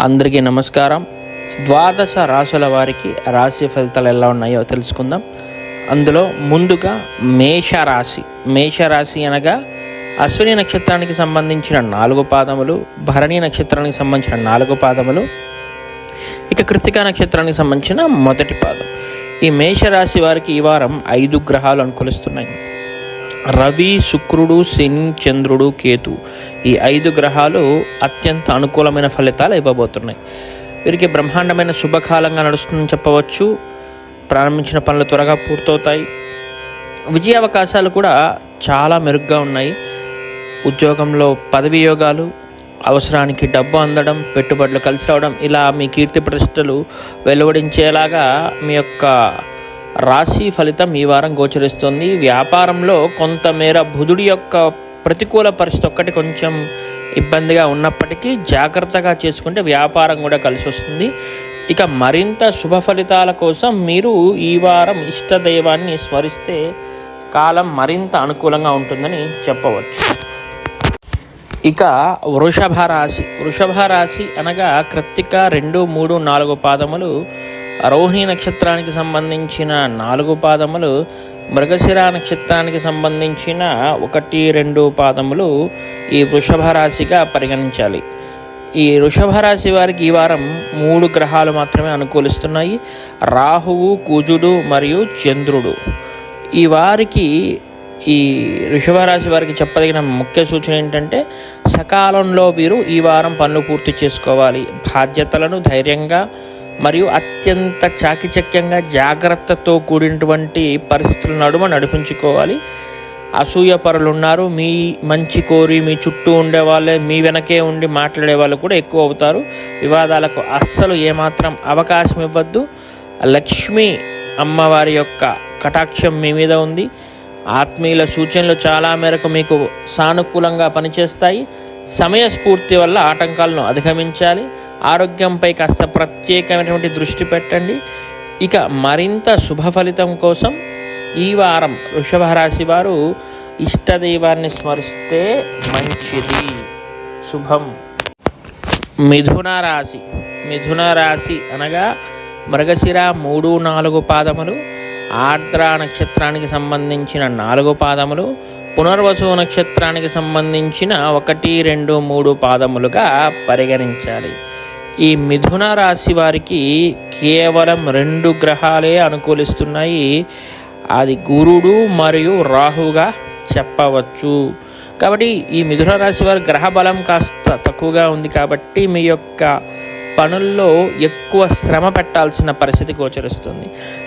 అందరికీ నమస్కారం. ద్వాదశ రాశుల వారికి రాశి ఫలితాలు ఎలా ఉన్నాయో తెలుసుకుందాం. అందులో ముందుగా మేషరాశి. మేషరాశి అనగా అశ్విని నక్షత్రానికి సంబంధించిన నాలుగు పాదములు భరణి నక్షత్రానికి సంబంధించిన నాలుగు పాదములు ఇక కృతికా నక్షత్రానికి సంబంధించిన మొదటి పాదం. ఈ మేషరాశి వారికి ఈ వారం ఐదు గ్రహాలు అనుకూలిస్తున్నాయి. రవి శుక్రుడు శని చంద్రుడు కేతు ఈ ఐదు గ్రహాలు అత్యంత అనుకూలమైన ఫలితాలు ఇవ్వబోతున్నాయి. వీరికి బ్రహ్మాండమైన శుభకాలంగా నడుస్తుందని చెప్పవచ్చు. ప్రారంభించిన పనులు త్వరగా పూర్తవుతాయి. విజయ అవకాశాలు కూడా చాలా మెరుగ్గా ఉన్నాయి. ఉద్యోగంలో పదవి యోగాలు అవసరానికి డబ్బు అందడం పెట్టుబడులు కలిసి రావడం ఇలా మీ కీర్తి ప్రతిష్టలు వెలువడించేలాగా మీ యొక్క రాశి ఫలితం ఈ వారం గోచరిస్తుంది. వ్యాపారంలో కొంతమేర బుధుడి యొక్క ప్రతికూల పరిస్థితి ఒక్కటి కొంచెం ఇబ్బందిగా ఉన్నప్పటికీ జాగ్రత్తగా చేసుకుంటే వ్యాపారం కూడా కలిసి వస్తుంది. ఇక మరింత శుభ ఫలితాల కోసం మీరు ఈ వారం ఇష్టదైవాన్ని స్మరిస్తే కాలం మరింత అనుకూలంగా ఉంటుందని చెప్పవచ్చు. ఇక వృషభ రాశి. వృషభ రాశి అనగా కృత్తిక రెండు మూడు నాలుగు పాదములు అరోహిణి నక్షత్రానికి సంబంధించిన నాలుగు పాదములు మృగశిర నక్షత్రానికి సంబంధించిన ఒకటి రెండు పాదములు ఈ వృషభ రాశిగా పరిగణించాలి. ఈ వృషభ రాశి వారికి ఈ వారం మూడు గ్రహాలు మాత్రమే అనుకూలిస్తున్నాయి. రాహువు కుజుడు మరియు చంద్రుడు. ఈ వారికి ఈ వృషభ రాశి వారికి చెప్పదగిన ముఖ్య సూచన ఏంటంటే సకాలంలో వీరు ఈ వారం పనులు పూర్తి చేసుకోవాలి. బాధ్యతలను ధైర్యంగా మరియు అత్యంత చాకిచక్యంగా జాగ్రత్తతో కూడినటువంటి పరిస్థితుల నడుమ నడిపించుకోవాలి. అసూయ పరులు ఉన్నారు మీ మంచి కోరి మీ చుట్టూ ఉండే వాళ్ళే మీ వెనకే ఉండి మాట్లాడే వాళ్ళు కూడా ఎక్కువ అవుతారు. వివాదాలకు అస్సలు ఏమాత్రం అవకాశం ఇవ్వద్దు. లక్ష్మి అమ్మవారి యొక్క కటాక్షం మీ మీద ఉంది. ఆత్మీయుల సూచనలు చాలా మేరకు మీకు సానుకూలంగా పనిచేస్తాయి. సమయస్ఫూర్తి వల్ల ఆటంకాలను అధిగమించాలి. ఆరోగ్యంపై కాస్త ప్రత్యేకమైనటువంటి దృష్టి పెట్టండి. ఇక మరింత శుభ ఫలితం కోసం ఈ వారం వృషభ రాశి వారు ఇష్టదైవాన్ని స్మరిస్తే మంచిది. శుభం. మిథున రాశి. మిథున రాశి అనగా మృగశిర మూడు నాలుగు పాదములు ఆర్ద్ర నక్షత్రానికి సంబంధించిన నాలుగు పాదములు పునర్వసు నక్షత్రానికి సంబంధించిన ఒకటి రెండు మూడు పాదములుగా పరిగణించాలి. ఈ మిథున రాశి వారికి కేవలం రెండు గ్రహాలే అనుకూలిస్తున్నాయి. అది గురుడు మరియు రాహుగా చెప్పవచ్చు. కాబట్టి ఈ మిథున రాశి వారి గ్రహ బలం కాస్త తక్కువగా ఉంది కాబట్టి మీ యొక్క పనుల్లో ఎక్కువ శ్రమ పెట్టాల్సిన పరిస్థితి గోచరిస్తుంది.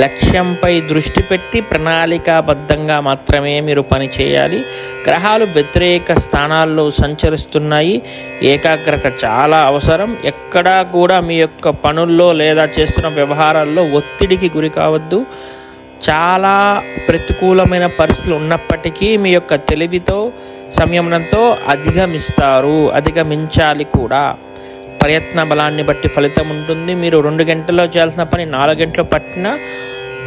లక్ష్యంపై దృష్టి పెట్టి ప్రణాళికాబద్ధంగా మాత్రమే మీరు పని చేయాలి. గ్రహాలు వ్యతిరేక స్థానాల్లో సంచరిస్తున్నాయి. ఏకాగ్రత చాలా అవసరం. ఎక్కడా కూడా మీ యొక్క పనుల్లో లేదా చేస్తున్న వ్యవహారాల్లో ఒత్తిడికి గురి కావద్దు. చాలా ప్రతికూలమైన పరిస్థితులు ఉన్నప్పటికీ మీ యొక్క తెలివితో సంయమనంతో అధిగమిస్తారు. అధిగమించాలి కూడా. ప్రయత్న బలాన్ని బట్టి ఫలితం ఉంటుంది. మీరు రెండు గంటల్లో చేయాల్సిన పని నాలుగు గంటలు పట్టినా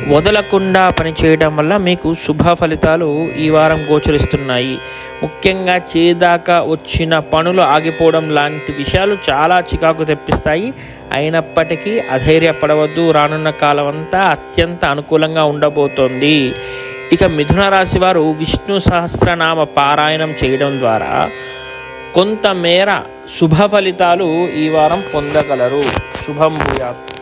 వదలకుండా పని చేయడం వల్ల మీకు శుభ ఫలితాలు ఈ వారం గోచరిస్తున్నాయి. ముఖ్యంగా చేదాకా వచ్చిన పనులు ఆగిపోవడం లాంటి విషయాలు చాలా చికాకు తెప్పిస్తాయి. అయినప్పటికీ అధైర్యపడవద్దు. రానున్న కాలం అంతా అత్యంత అనుకూలంగా ఉండబోతోంది. ఇక మిథున రాశి వారు విష్ణు సహస్రనామ పారాయణం చేయడం ద్వారా కొంతమేర శుభ ఫలితాలు ఈ వారం పొందగలరు. శుభం భూయాత్.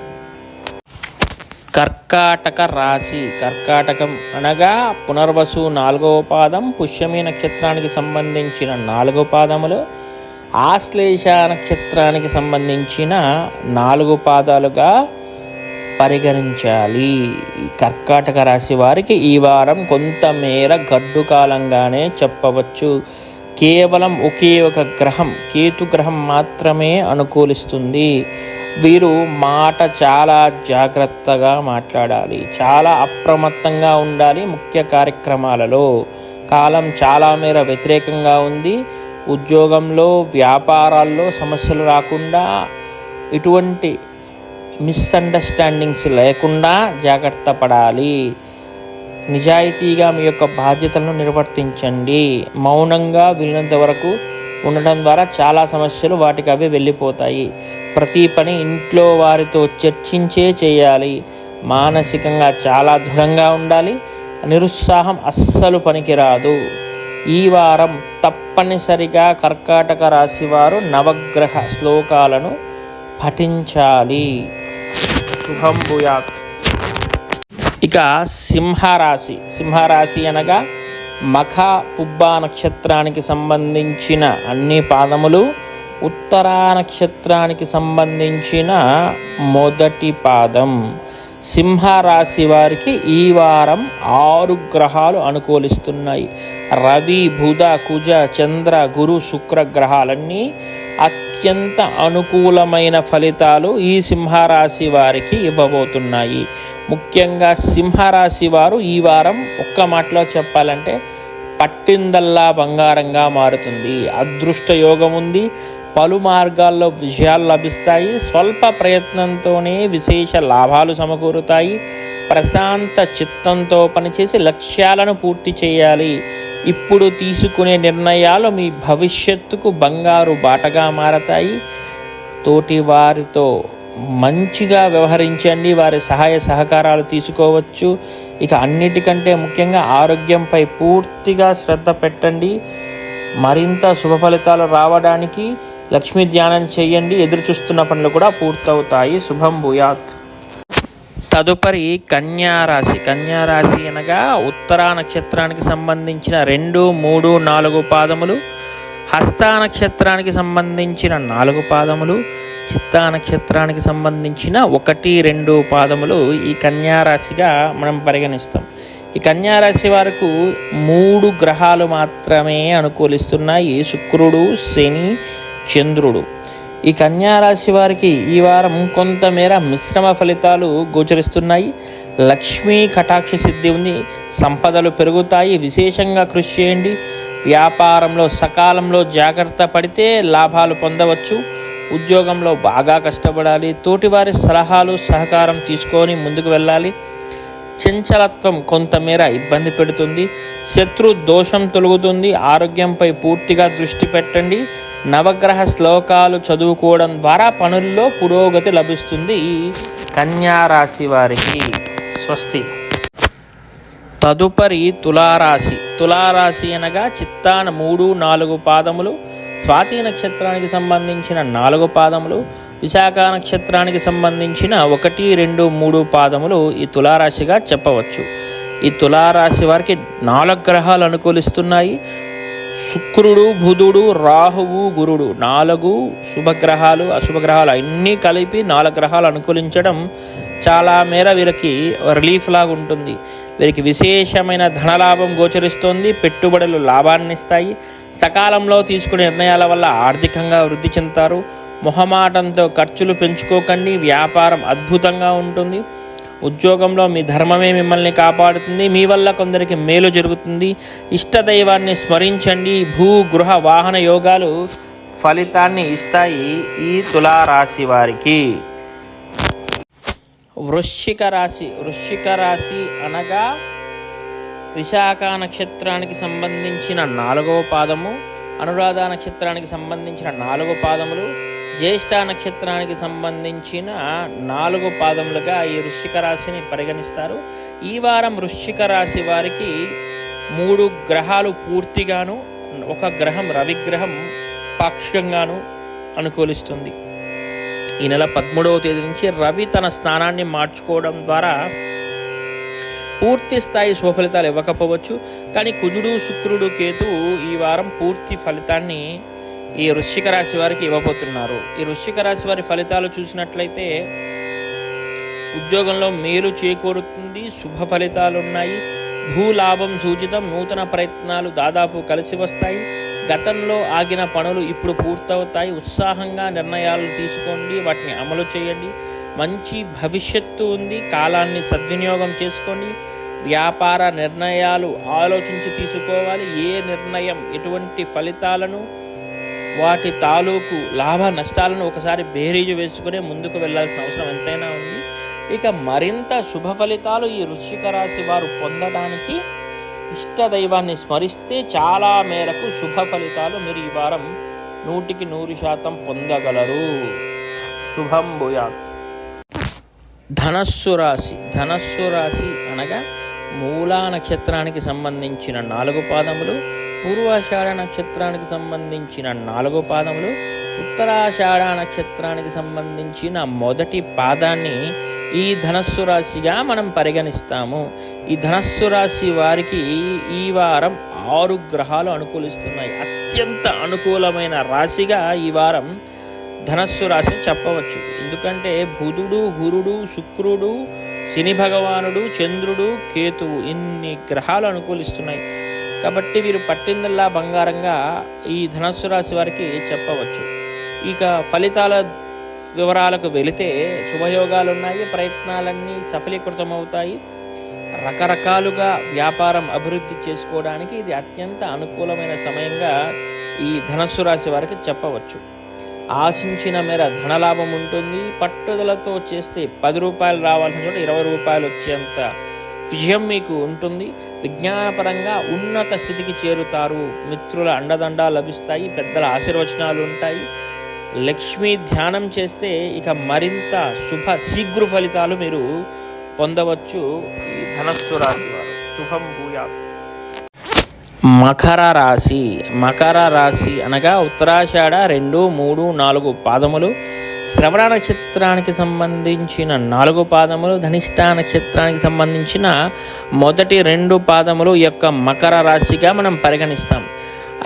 కర్కాటక రాశి. కర్కాటకం అనగా పునర్వసు నాలుగవ పాదం పుష్యమి నక్షత్రానికి సంబంధించిన నాలుగో పాదములు ఆశ్లేష నక్షత్రానికి సంబంధించిన నాలుగు పాదాలుగా పరిగణించాలి. కర్కాటక రాశి వారికి ఈ వారం కొంతమేర గడ్డు కాలంగానే చెప్పవచ్చు. కేవలం ఒకే ఒక గ్రహం కేతు గ్రహం మాత్రమే అనుకూలిస్తుంది. వీరు మాట చాలా జాగ్రత్తగా మాట్లాడాలి చాలా అప్రమత్తంగా ఉండాలి ముఖ్య కార్యక్రమాలలో. కాలం చాలా మేర వ్యతిరేకంగా ఉంది. ఉద్యోగంలో వ్యాపారాల్లో సమస్యలు రాకుండా ఇటువంటి మిస్అండర్స్టాండింగ్స్ లేకుండా జాగ్రత్త పడాలి. నిజాయితీగా మీ యొక్క బాధ్యతలను నిర్వర్తించండి. మౌనంగా వీలైనంత వరకు ఉండడం ద్వారా చాలా సమస్యలు వాటికి అవి వెళ్ళిపోతాయి. ప్రతి పని ఇంట్లో వారితో చర్చించే చేయాలి. మానసికంగా చాలా దృఢంగా ఉండాలి. నిరుత్సాహం అస్సలు పనికిరాదు. ఈ వారం తప్పనిసరిగా కర్కాటక రాశి వారు నవగ్రహ శ్లోకాలను పఠించాలి. శుభం భూయాత్. ఇక సింహరాశి. సింహరాశి అనగా మఖ పుబ్బ నక్షత్రానికి సంబంధించిన అన్ని పాదములు ఉత్తరా నక్షత్రానికి సంబంధించిన మొదటి పాదం. సింహరాశి వారికి ఈ వారం ఆరు గ్రహాలు అనుకూలిస్తున్నాయి. రవి బుధ కుజ చంద్ర గురు శుక్ర గ్రహాలన్నీ అత్యంత అనుకూలమైన ఫలితాలు ఈ సింహరాశి వారికి ఇవ్వబోతున్నాయి. ముఖ్యంగా సింహరాశి వారు ఈ వారం ఒక్క మాటలో చెప్పాలంటే పట్టిందల్లా బంగారంగా మారుతుంది. అదృష్ట యోగం ఉంది. పలు మార్గాల్లో విజయాలు లభిస్తాయి. స్వల్ప ప్రయత్నంతోనే విశేష లాభాలు సమకూరుతాయి. ప్రశాంత చిత్తంతో పనిచేసి లక్ష్యాలను పూర్తి చేయాలి. ఇప్పుడు తీసుకునే నిర్ణయాలు మీ భవిష్యత్తుకు బంగారు బాటగా మారతాయి. తోటి వారితో మంచిగా వ్యవహరించండి. వారి సహాయ సహకారాలు తీసుకోవచ్చు. ఇక అన్నిటికంటే ముఖ్యంగా ఆరోగ్యంపై పూర్తిగా శ్రద్ధ పెట్టండి. మరింత శుభ ఫలితాలు రావడానికి లక్ష్మీ ధ్యానం చేయండి. ఎదురు చూస్తున్న పనులు కూడా పూర్తవుతాయి. శుభం భూయాత్. తదుపరి కన్యారాశి కన్యారాశి అనగా ఉత్తరా నక్షత్రానికి సంబంధించిన రెండు మూడు నాలుగు పాదములు హస్త నక్షత్రానికి సంబంధించిన నాలుగు పాదములు చిత్తా నక్షత్రానికి సంబంధించిన ఒకటి రెండు పాదములు ఈ కన్యారాశిగా మనం పరిగణిస్తాం. ఈ కన్యారాశి వారికి మూడు గ్రహాలు మాత్రమే అనుకూలిస్తున్నాయి. శుక్రుడు శని చంద్రుడు. ఈ కన్యారాశి వారికి ఈ వారం కొంతమేర మిశ్రమ ఫలితాలు గోచరిస్తున్నాయి. లక్ష్మీ కటాక్ష సిద్ధి ఉంది. సంపదలు పెరుగుతాయి. విశేషంగా కృషి చేయండి. వ్యాపారంలో సకాలంలో జాగ్రత్త పడితే లాభాలు పొందవచ్చు. ఉద్యోగంలో బాగా కష్టపడాలి. తోటివారి సలహాలు సహకారం తీసుకొని ముందుకు వెళ్ళాలి. చంచలత్వం కొంతమేర ఇబ్బంది పెడుతుంది. శత్రు దోషం తొలుగుతుంది. ఆరోగ్యంపై పూర్తిగా దృష్టి పెట్టండి. నవగ్రహ శ్లోకాలు చదువుకోవడం ద్వారా పనుల్లో పురోగతి లభిస్తుంది. కన్యారాశి వారికి స్వస్తి. తదుపరి తులారాశి. తులారాశి అనగా చిత్తాన మూడు నాలుగు పాదములు స్వాతి నక్షత్రానికి సంబంధించిన నాలుగు పాదములు విశాఖ నక్షత్రానికి సంబంధించిన ఒకటి రెండు మూడు పాదములు ఈ తులారాశిగా చెప్పవచ్చు. ఈ తులారాశి వారికి నాలుగు గ్రహాలు అనుకూలిస్తున్నాయి. శుక్రుడు బుధుడు రాహువు గురుడు నాలుగు శుభగ్రహాలు అశుభగ్రహాలు అన్నీ కలిపి నాలుగు గ్రహాలు అనుకూలించడం చాలా మేర వీరికి రిలీఫ్ లాగా ఉంటుంది. వీరికి విశేషమైన ధనలాభం గోచరిస్తోంది పెట్టుబడులు లాభాన్ని ఇస్తాయి. సకాలంలో తీసుకునే నిర్ణయాల వల్ల ఆర్థికంగా వృద్ధి చెందుతారు. మొహమాటంతో ఖర్చులు పెంచుకోకండి వ్యాపారం అద్భుతంగా ఉంటుంది. ఉద్యోగంలో మీ ధర్మమే మిమ్మల్ని కాపాడుతుంది. మీ వల్ల కొందరికి మేలు జరుగుతుంది. ఇష్టదైవాన్ని స్మరించండి. భూ గృహ వాహన యోగాలు ఫలితాన్ని ఇస్తాయి ఈ తులారాశి వారికి. వృశ్చిక రాశి వృశ్చిక రాశి అనగా విశాఖ నక్షత్రానికి సంబంధించిన నాలుగవ పాదము అనురాధ నక్షత్రానికి సంబంధించిన నాలుగు పాదములు జ్యేష్ఠ నక్షత్రానికి సంబంధించిన నాలుగు పాదములుగా ఈ వృశ్చిక రాశిని పరిగణిస్తారు. ఈ వారం వృశ్చిక రాశి వారికి మూడు గ్రహాలు పూర్తిగాను ఒక గ్రహం రవిగ్రహం పాక్షికంగాను అనుకూలిస్తుంది. ఈ నెల పదమూడవ తేదీ నుంచి రవి తన స్నానాన్ని మార్చుకోవడం ద్వారా పూర్తి స్థాయి స్వఫలితాలు ఇవ్వకపోవచ్చు. కానీ కుజుడు శుక్రుడు కేతు ఈ వారం పూర్తి ఫలితాన్ని ఈ వృశ్చిక రాశి వారికి ఇవ్వబోతున్నారు. ఈ వృశ్చిక రాశి వారి ఫలితాలు చూసినట్లయితే ఉద్యోగంలో మేలు చేకూరుతుంది శుభ ఫలితాలు ఉన్నాయి. భూలాభం సూచితం నూతన ప్రయత్నాలు దాదాపు కలిసి వస్తాయి. గతంలో ఆగిన పనులు ఇప్పుడు పూర్తవుతాయి. ఉత్సాహంగా నిర్ణయాలు తీసుకోండి వాటిని అమలు చేయండి. మంచి భవిష్యత్తు ఉంది కాలాన్ని సద్వినియోగం చేసుకోండి. వ్యాపార నిర్ణయాలు ఆలోచించి తీసుకోవాలి. ఏ నిర్ణయం ఎటువంటి ఫలితాలను వాటి తాలూకు లాభ నష్టాలను ఒకసారి బేరీజు వేసుకుని ముందుకు వెళ్ళాల్సిన అవసరం ఎంతైనా ఉంది. ఇక మరింత శుభ ఫలితాలు ఈ వృశ్చిక రాశి వారు పొందడానికి ఇష్ట దైవాన్ని స్మరిస్తే చాలా మేరకు శుభ ఫలితాలు మీరు ఈ వారం నూటికి నూరు శాతం పొందగలరు. శుభం భూయాత్. ధనస్సు రాశి ధనస్సు రాశి అనగా మూలా నక్షత్రానికి సంబంధించిన నాలుగు పాదములు పూర్వాషాఢ నక్షత్రానికి సంబంధించిన నాలుగు పాదములు ఉత్తరాషాఢ నక్షత్రానికి సంబంధించిన మొదటి పాదాన్ని ఈ ధనస్సు రాశిగా మనం పరిగణిస్తాము. ఈ ధనస్సు రాశి వారికి ఈ వారం ఆరు గ్రహాలు అనుకూలిస్తున్నాయి. అత్యంత అనుకూలమైన రాశిగా ఈ వారం ధనస్సు రాశిని చెప్పవచ్చు. ఎందుకంటే బుధుడు గురుడు శుక్రుడు శని భగవానుడు చంద్రుడు కేతువు ఇన్ని గ్రహాలు అనుకూలిస్తున్నాయి. కాబట్టి వీరు పట్టిందల్లా బంగారంగా ఈ ధనస్సు రాశి వారికి చెప్పవచ్చు. ఇక ఫలితాల వివరాలకు వెళితే శుభయోగాలు ఉన్నాయి ప్రయత్నాలన్నీ సఫలీకృతమవుతాయి. రకరకాలుగా వ్యాపారం అభివృద్ధి చేసుకోవడానికి ఇది అత్యంత అనుకూలమైన సమయంగా ఈ ధనస్సు రాశి వారికి చెప్పవచ్చు. ఆశించిన మేర ధనలాభం ఉంటుంది పట్టుదలతో చేస్తే పది రూపాయలు రావాల్సిన చోట ఇరవై రూపాయలు వచ్చేంత విజయం మీకు ఉంటుంది. విజ్ఞానపరంగా ఉన్నత స్థితికి చేరుతారు. మిత్రుల అండదండా లభిస్తాయి పెద్దల ఆశీర్వచనాలు ఉంటాయి. లక్ష్మీ ధ్యానం చేస్తే ఇక మరింత శుభ శీఘ్ర ఫలితాలు మీరు పొందవచ్చు. ఈ ధనస్సు రాశి వారు. శుభం భూయా మకర రాశి. మకర రాశి అనగా ఉత్తరాషాఢ రెండు మూడు నాలుగు పాదములు. శ్రవణ నక్షత్రానికి సంబంధించిన నాలుగు పాదములు ధనిష్ట నక్షత్రానికి సంబంధించిన మొదటి రెండు పాదములు ఈ యొక్క మకర రాశిగా మనం పరిగణిస్తాం.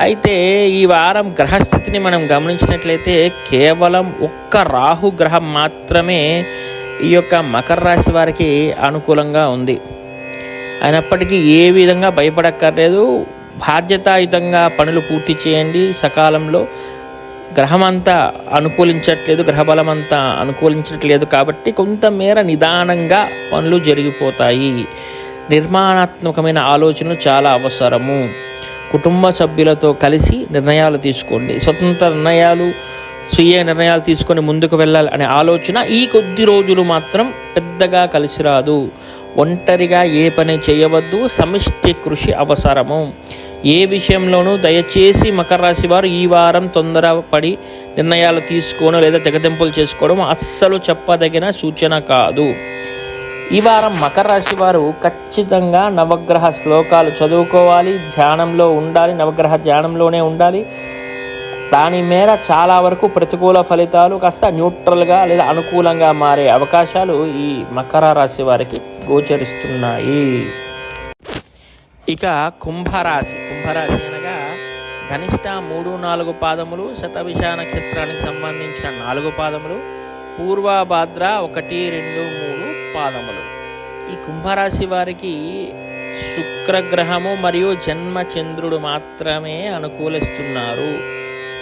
అయితే ఈ వారం గ్రహస్థితిని మనం గమనించినట్లయితే కేవలం ఒక్క రాహు గ్రహం మాత్రమే ఈ యొక్క మకర రాశి వారికి అనుకూలంగా ఉంది. అయినప్పటికీ ఏ విధంగా భయపడక్కర్లేదు. బాధ్యతాయుతంగా పనులు పూర్తి చేయండి. సకాలంలో గ్రహం అంతా అనుకూలించట్లేదు గ్రహబలం అంతా అనుకూలించట్లేదు కాబట్టి కొంతమేర నిదానంగా పనులు జరిగిపోతాయి. నిర్మాణాత్మకమైన ఆలోచనలు చాలా అవసరము. కుటుంబ సభ్యులతో కలిసి నిర్ణయాలు తీసుకోండి. స్వతంత్ర నిర్ణయాలు స్వీయ నిర్ణయాలు తీసుకొని ముందుకు వెళ్ళాలి అనే ఆలోచన ఈ కొద్ది రోజులు మాత్రం పెద్దగా కలిసి రాదు. ఒంటరిగా ఏ పని చేయవద్దు. సమిష్టి కృషి అవసరము. ఏ విషయంలోనూ దయచేసి మకర రాశి వారు ఈ వారం తొందరపడి నిర్ణయాలు తీసుకోవడం లేదా తెగతింపులు చేసుకోవడం అస్సలు చెప్పదగిన సూచన కాదు. ఈ వారం మకర రాశి వారు ఖచ్చితంగా నవగ్రహ శ్లోకాలు చదువుకోవాలి ధ్యానంలో ఉండాలి నవగ్రహ ధ్యానంలోనే ఉండాలి. దాని మేర చాలా వరకు ప్రతికూల ఫలితాలు కాస్త న్యూట్రల్గా లేదా అనుకూలంగా మారే అవకాశాలు ఈ మకర రాశి వారికి గోచరిస్తున్నాయి. ఇక కుంభరాశి. కుంభరాశి అనగా ధనిష్ట మూడు నాలుగు పాదములు శతవిష నక్షత్రానికి సంబంధించిన నాలుగు పాదములు పూర్వభాద్ర ఒకటి రెండు మూడు పాదములు. ఈ కుంభరాశి వారికి శుక్రగ్రహము మరియు జన్మచంద్రుడు మాత్రమే అనుకూలిస్తున్నారు.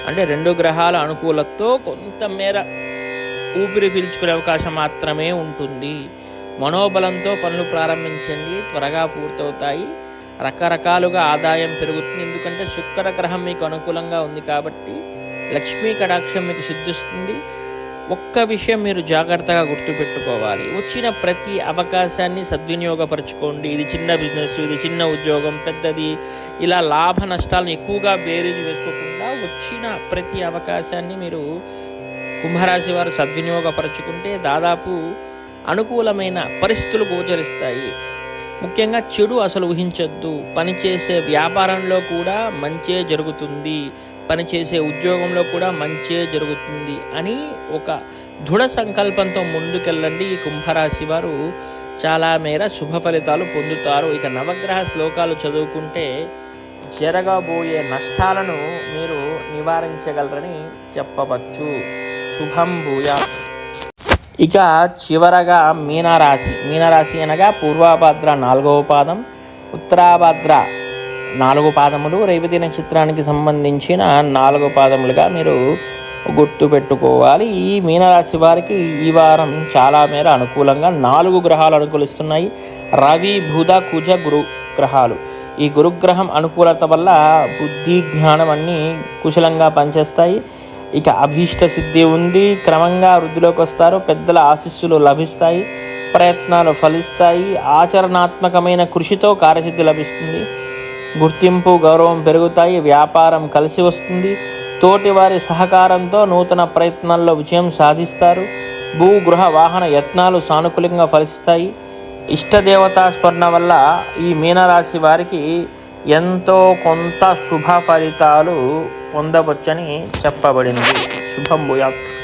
అంటే రెండు గ్రహాల అనుకూలతో కొంతమేర ఊపిరి పీల్చుకునే అవకాశం మాత్రమే ఉంటుంది. మనోబలంతో పనులు ప్రారంభించండి త్వరగా పూర్తవుతాయి. రకరకాలుగా ఆదాయం పెరుగుతుంది. ఎందుకంటే శుక్ర గ్రహం మీకు అనుకూలంగా ఉంది కాబట్టి లక్ష్మీ కటాక్షం మీకు సిద్ధిస్తుంది. ఒక్క విషయం మీరు జాగ్రత్తగా గుర్తుపెట్టుకోవాలి. వచ్చిన ప్రతి అవకాశాన్ని సద్వినియోగపరచుకోండి. ఇది చిన్న బిజినెస్ ఇది చిన్న ఉద్యోగం పెద్దది. ఇలా లాభ నష్టాలను ఎక్కువగా బేరీజు వేసుకోకుండా వచ్చిన ప్రతి అవకాశాన్ని మీరు కుంభరాశి వారు సద్వినియోగపరచుకుంటే దాదాపు అనుకూలమైన పరిస్థితులు గోచరిస్తాయి. ముఖ్యంగా చెడు అసలు ఊహించొద్దు. పనిచేసే వ్యాపారంలో కూడా మంచే జరుగుతుంది. పనిచేసే ఉద్యోగంలో కూడా మంచే జరుగుతుంది అని ఒక దృఢ సంకల్పంతో ముందుకెళ్ళండి ఈ కుంభరాశి వారు. చాలా మేర శుభ ఫలితాలు పొందుతారు. ఇక నవగ్రహ శ్లోకాలు చదువుకుంటే జరగబోయే నష్టాలను మీరు నివారించగలరని చెప్పవచ్చు. శుభం భూయా ఇక చివరగా మీనరాశి. మీనరాశి అనగా పూర్వాభద్ర నాలుగవ పాదం ఉత్తరాభద్ర నాలుగు పాదములు రేవతి నక్షత్రానికి సంబంధించిన నాలుగు పాదములుగా మీరు గుర్తు పెట్టుకోవాలి. ఈ మీనరాశి వారికి ఈ వారం చాలా మేర అనుకూలంగా నాలుగు గ్రహాలు అనుకూలిస్తున్నాయి. రవి బుధ కుజ గురు గ్రహాలు. ఈ గురుగ్రహం అనుకూలత వల్ల బుద్ధి జ్ఞానం అన్నీ కుశలంగా పనిచేస్తాయి. ఇక అభీష్ట సిద్ధి ఉంది. క్రమంగా వృద్ధిలోకి వస్తారు. పెద్దల ఆశీస్సులు లభిస్తాయి. ప్రయత్నాలు ఫలిస్తాయి. ఆచరణాత్మకమైన కృషితో కార్యసిద్ధి లభిస్తుంది. గుర్తింపు గౌరవం పెరుగుతాయి. వ్యాపారం కలిసి వస్తుంది. తోటి వారి సహకారంతో నూతన ప్రయత్నాల్లో విజయం సాధిస్తారు. భూ గృహ వాహన యత్నాలు సానుకూలంగా ఫలిస్తాయి. ఇష్టదేవతా స్మరణ వల్ల ఈ మీనరాశి వారికి ఎంతో కొంత శుభ ఫలితాలు పొందవచ్చని చెప్పబడింది. శుభం భూయాత్.